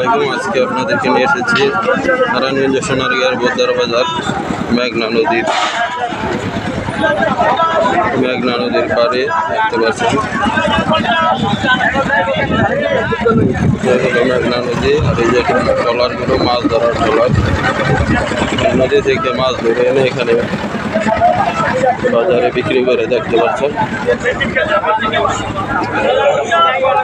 আলাইকুম। আজকে আপনাদেরকে নিয়ে এসেছি নারায়ণগঞ্জ সোনারগাঁয়ের বোদ্দার বাজার, মেঘনা নদীর মেঘনা নদীর পাড়ে, দেখতে পাচ্ছেন। মেঘনা নদী, আর এই যে ট্রলারগুলো মাছ ধরার ট্রলার। নদী থেকে মাছ ধরে এনে এখানে বাজারে বিক্রি করে, দেখতে পাচ্ছেন।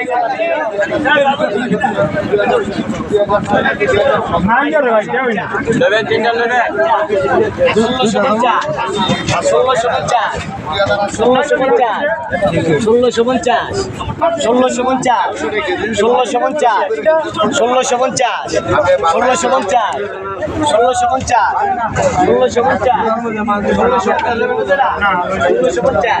নদীর তরতাজা মাছ ষোলোশো পঞ্চাশ ষোলোশো পঞ্চাশ ষোলোশো পঞ্চাশ ষোলোশো পঞ্চাশ ষোলোশো পঞ্চাশ ষোলোশো পঞ্চাশ ষোলোশো পঞ্চাশ ষোলোশো পঞ্চাশ ষোলোশো পঞ্চাশ ষোলোশো পঞ্চাশ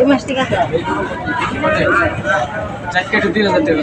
এই মাস ঠিক তিন হাজার টাকা।